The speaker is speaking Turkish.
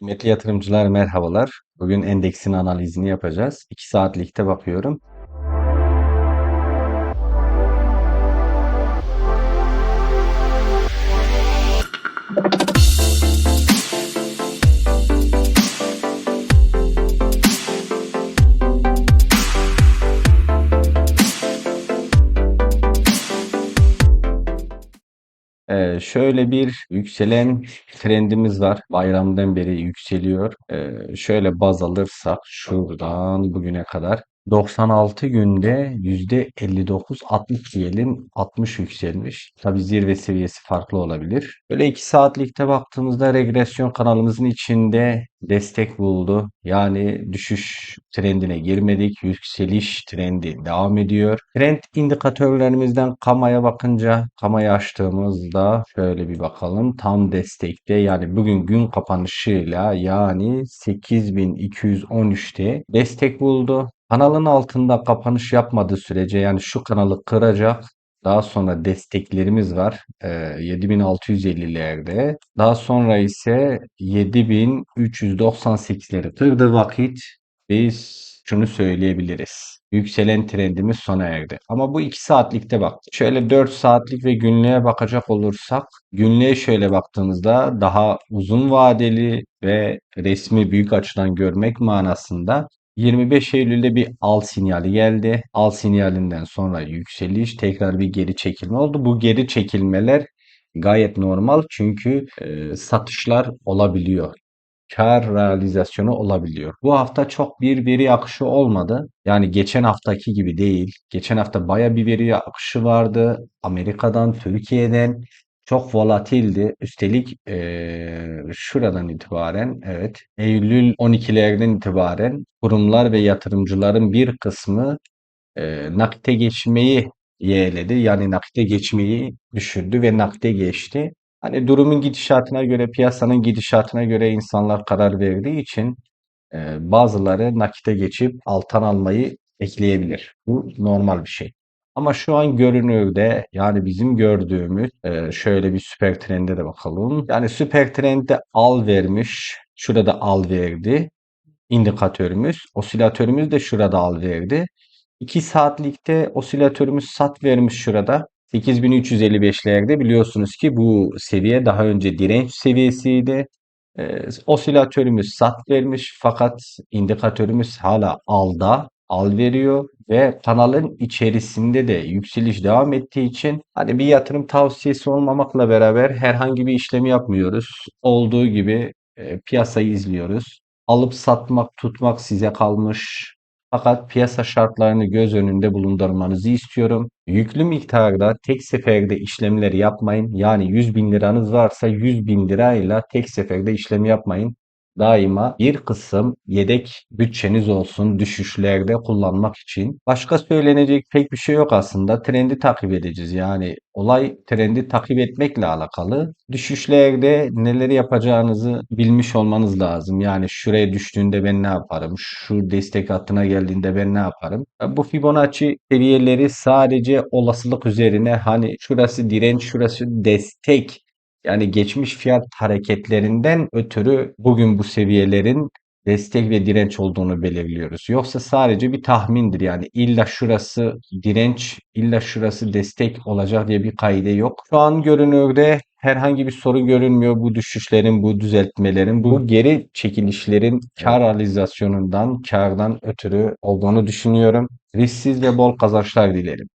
Kıymetli yatırımcılar merhabalar. Bugün endeksin analizini yapacağız. 2 saatlikte bakıyorum. Ee, şöyle bir yükselen trendimiz var. Bayramdan beri yükseliyor. Ee, şöyle baz alırsak şuradan bugüne kadar 96 günde %59-60 diyelim 60 yükselmiş. Tabi zirve seviyesi farklı olabilir. Böyle 2 saatlikte baktığımızda regresyon kanalımızın içinde destek buldu. Yani düşüş trendine girmedik. Yükseliş trendi devam ediyor. Trend indikatörlerimizden kamaya bakınca kamayı açtığımızda şöyle bir bakalım. Tam destekte yani bugün gün kapanışıyla yani 8213'te destek buldu. Kanalın altında kapanış yapmadığı sürece yani şu kanalı kıracak. Daha sonra desteklerimiz var. Ee, 7650'lerde. Daha sonra ise 7398'leri kırdığı vakit biz şunu söyleyebiliriz. Yükselen trendimiz sona erdi. Ama bu 2 saatlikte bak. Şöyle 4 saatlik ve günlüğe bakacak olursak günlüğe şöyle baktığımızda daha uzun vadeli ve resmi büyük açıdan görmek manasında 25 Eylül'de bir al sinyali geldi. Al sinyalinden sonra yükseliş, tekrar bir geri çekilme oldu. Bu geri çekilmeler gayet normal çünkü e, satışlar olabiliyor. Kar realizasyonu olabiliyor. Bu hafta çok bir veri akışı olmadı. Yani geçen haftaki gibi değil. Geçen hafta baya bir veri akışı vardı. Amerika'dan, Türkiye'den çok volatildi. Üstelik eee, şuradan itibaren evet Eylül 12'lerden itibaren kurumlar ve yatırımcıların bir kısmı eee nakite geçmeyi yeğledi. Yani nakite geçmeyi düşürdü ve nakite geçti. Hani durumun gidişatına göre, piyasanın gidişatına göre insanlar karar verdiği için eee, bazıları nakite geçip alttan almayı ekleyebilir. Bu normal bir şey. Ama şu an görünürde yani bizim gördüğümüz e, şöyle bir süper trende de bakalım. Yani süper trendde al vermiş. Şurada al verdi. İndikatörümüz. Osilatörümüz de şurada al verdi. 2 saatlikte osilatörümüz sat vermiş şurada. 8355'lerde biliyorsunuz ki bu seviye daha önce direnç seviyesiydi. E, osilatörümüz sat vermiş fakat indikatörümüz hala alda al veriyor ve kanalın içerisinde de yükseliş devam ettiği için hani bir yatırım tavsiyesi olmamakla beraber herhangi bir işlemi yapmıyoruz. Olduğu gibi e, piyasayı izliyoruz. Alıp satmak, tutmak size kalmış. Fakat piyasa şartlarını göz önünde bulundurmanızı istiyorum. Yüklü miktarda tek seferde işlemleri yapmayın. Yani 100 bin liranız varsa 100 bin lirayla tek seferde işlem yapmayın. Daima bir kısım yedek bütçeniz olsun düşüşlerde kullanmak için. Başka söylenecek pek bir şey yok aslında. Trendi takip edeceğiz. Yani olay trendi takip etmekle alakalı. Düşüşlerde neleri yapacağınızı bilmiş olmanız lazım. Yani şuraya düştüğünde ben ne yaparım? Şu destek hattına geldiğinde ben ne yaparım? Bu Fibonacci seviyeleri sadece olasılık üzerine hani şurası direnç, şurası destek yani geçmiş fiyat hareketlerinden ötürü bugün bu seviyelerin destek ve direnç olduğunu belirliyoruz. Yoksa sadece bir tahmindir. Yani illa şurası direnç, illa şurası destek olacak diye bir kaide yok. Şu an görünürde herhangi bir sorun görünmüyor bu düşüşlerin, bu düzeltmelerin, bu geri çekilişlerin kar realizasyonundan, kardan ötürü olduğunu düşünüyorum. Risksiz ve bol kazançlar dilerim.